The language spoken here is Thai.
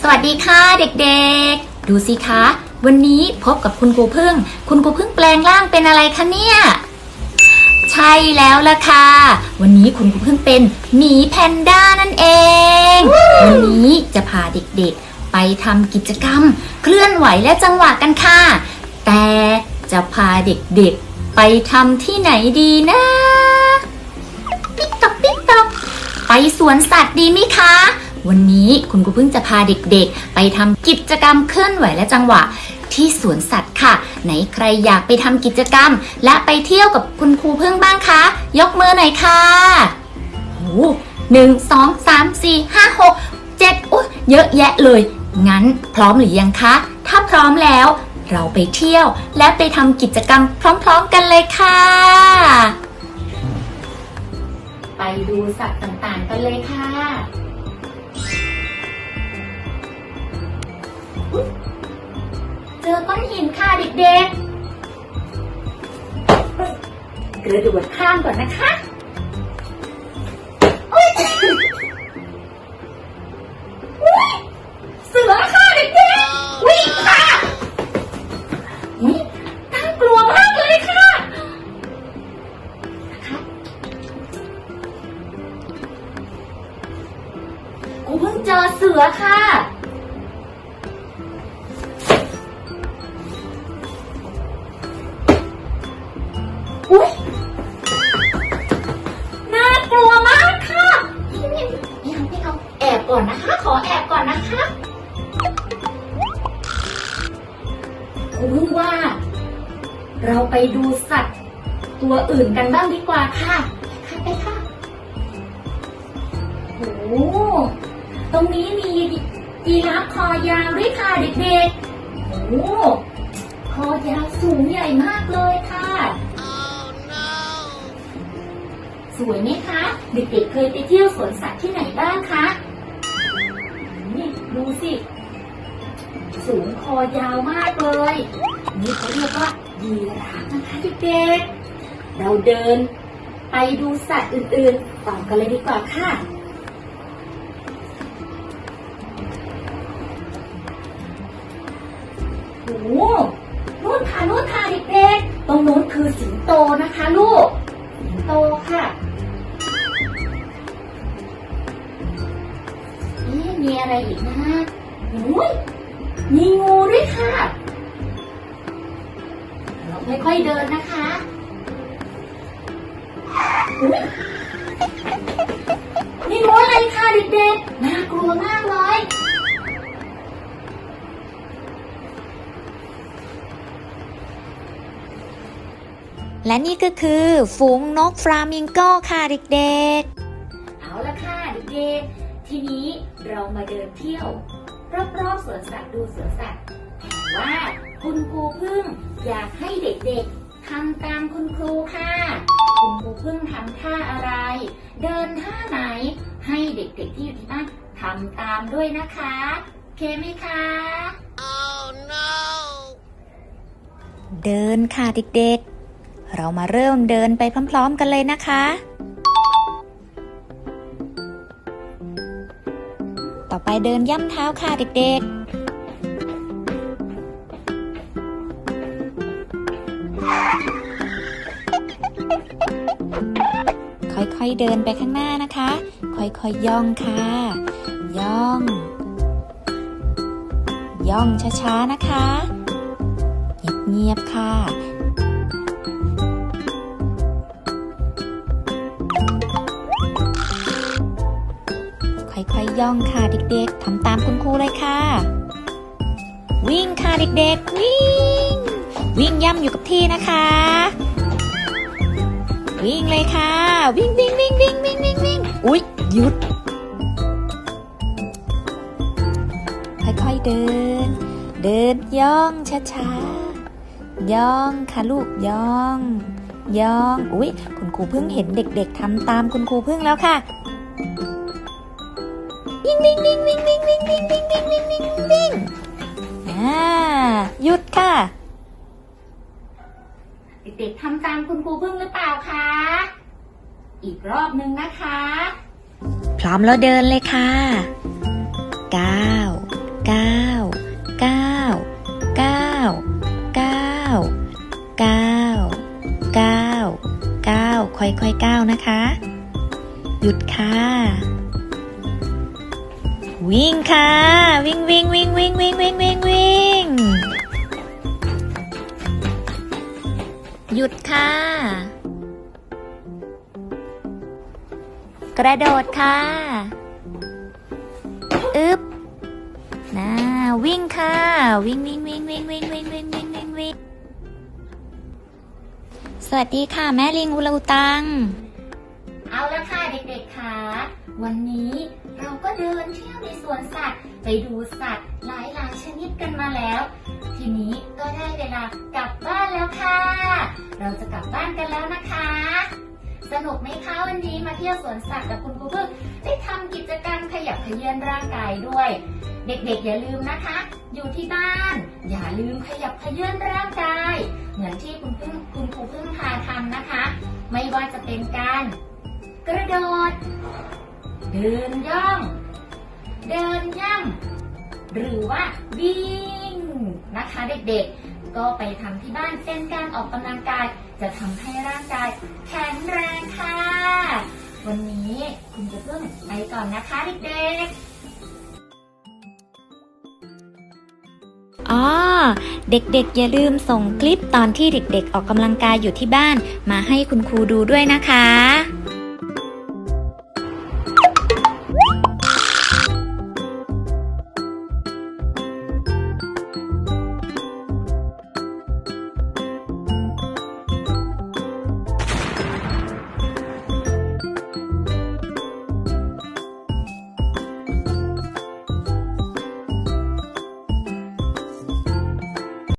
สวัสดีค่ะเด็กๆ ดูสิคะ วันนี้พบกับคุณครูพึ่ง คุณครูพึ่งแปลงร่างเป็นอะไรคะเนี่ย ใช่แล้วล่ะค่ะ วันนี้คุณครูพึ่งเป็นหมีแพนด้านั่นเอง วันนี้จะพาเด็กๆ ไปทำกิจกรรม เคลื่อนไหวและจังหวะกันค่ะ แต่จะพาเด็กๆ ไปทำที่ไหนดีนะ ติ๊กตอกติ๊กตอกไปสวนสัตว์ดีไหมคะ วันนี้คุณครูพึ่งจะพาเด็กๆ ไปทำกิจกรรมเคลื่อนไหวและจังหวะ ที่สวนสัตว์ค่ะ ไหนใครอยากไปทำกิจกรรม และไปเที่ยวกับคุณครูพึ่งบ้างคะ ยกมือหน่อยค่ะโอ้หนึ่งสองสามสี่ห้าหกเจ็ดอุ๊ยเยอะแยะเลย งั้นพร้อมหรือยังคะ ถ้าพร้อมแล้วเราไปเที่ยวและไปทำกิจกรรมพร้อมๆกันเลยค่ะ ไปดูสัตว์ต่างๆกันเลยค่ะ เจอก้อนหินค่ะเด็กๆเฮ้ยกระโดดข้ามก่อนนะคะอุ๊ยเสือค่ะเด็กๆวิ่งค่ะอุ๊ยน่ากลัวมากเลยค่ะนะคะกูเพิ่งเจอเสือค่ะ นนะคะกูเพิ่งว่า เราไปดูสัตว์ตัวอื่นกันบ้างดีกว่าค่ะค่ะไปค่ะโอ้โหตรงนี้มียีราฟคอยาวด้วยค่ะเด็กๆโอ้โหคอยาวสูงใหญ่มากเลยค่ะสวยไหมคะ เด็กๆเคยไปเที่ยวสวนสัตว์ อยาวมากเลย นี่เขาเรียกว่ายีราฟนะคะเด็กๆเราเดินไปดูสัตว์อื่นๆต่อกันเลยดีกว่าค่ะ โอ้โหนู่นค่ะนู่นค่ะเด็กๆตรงนู้นคือสิงโตนะคะลูก สิงโตค่ะเอ๊ะมีอะไรอีกนะอุ้ย มีงูด้วยค่ะ เราค่อยๆเดินนะคะอุ๊ยนี่งูอะไรค่ะเด็กๆ น่ากลัวมากเลยและนี่ก็คือฝูงนกฟลามิงโกค่ะเด็กเอาละค่ะเด็กๆ ทีนี้เรามาเดินเที่ยว รอบๆสวนสัตว์ดูสวนสัตว์แต่ว่าคุณครูพึ่งอยากให้เด็กๆทำตามคุณครูค่ะ คุณครูพึ่งทำท่าอะไร เดินท่าไหน ให้เด็กๆที่อยู่ที่บ้านทำตามด้วยนะคะโอเคไหมคะๆเดินค่ะเด็กๆ เรามาเริ่มเดินไปพร้อม ๆ กันเลยนะคะ ไปเดินย่ำเท้าค่ะเด็กๆค่อยๆเดินไปข้างหน้านะคะ ค่อยๆย่องค่ะ ย่อง ย่องช้าๆนะคะ เงียบๆค่ะ ย่องค่ะเด็กๆทำตามคุณครูเลยค่ะ วิ่งค่ะเด็กๆ วิ่ง วิ่งย่ำอยู่กับที่นะคะ วิ่งเลยค่ะ วิ่งวิ่งวิ่งวิ่งวิ่งวิ่งวิ่งอุ๊ยหยุด ค่อยๆเดิน เดินย่องช้าๆย่องค่ะลูกย่องย่อง อุ๊ย คุณครูเพิ่งเห็นเด็ก ๆทำตามคุณครูเพิ่งแล้วค่ะ วิ่งวิ่งวิ่งวิ่งวิ่งวิ่งวิ่งวิ่งวิ่งวิ่งวิ่งวิ่งอ่าหยุดค่ะ เด็กๆทำตามคุณครูพึ่งหรือเปล่าคะ อีกรอบหนึ่งนะคะ พร้อมแล้วเดินเลยค่ะเก้าเก้าเก้าเก้าเก้าเก้าเก้าเก้าค่อยๆก้านะคะ หยุดค่ะ วิ่งค่ะ วิ่งวิ่งวิ่งวิ่งวิ่งวิ่งวิ่งวิ่งหยุดค่ะ กระโดดค่ะอึ๊บนะวิ่งค่ะ วิ่งวิ่งวิ่งวิ่งวิ่งวิ่งวิ่งวิ่งวิ่งวิ่งสวัสดีค่ะ แม่ลิงอุลูตัง เอาละค่ะเด็กๆค่ะ วันนี้ เราก็เดินเที่ยวในสวนสัตว์ ไปดูสัตว์หลายๆชนิดกันมาแล้ว ทีนี้ก็ได้เวลากลับบ้านแล้วค่ะ เราจะกลับบ้านกันแล้วนะคะ สนุกไหมคะวันนี้มาเที่ยวสวนสัตว์กับคุณครูพึ่งได้ทำกิจกรรมขยับเขยื้อนร่างกายด้วย เด็กๆอย่าลืมนะคะ อยู่ที่บ้าน อย่าลืมขยับเขยื้อนร่างกาย เหมือนที่คุณพึ่งคุณครูพึ่งพาทำนะคะ ไม่ว่าจะเป็นการกระโดด เดินย่อง เดินย่ำหรือว่าวิ่งนะคะเด็กๆ ก็ไปทำที่บ้านเป็นการออกกำลังกาย จะทำให้ร่างกายแข็งแรงค่ะ วันนี้คุณจะเพิ่งไปก่อนนะคะเด็กๆอ๋อ เด็กๆ อย่าลืมส่งคลิปตอนที่เด็กๆ ออกกำลังกายอยู่ที่บ้าน มาให้คุณครูดูด้วยนะคะ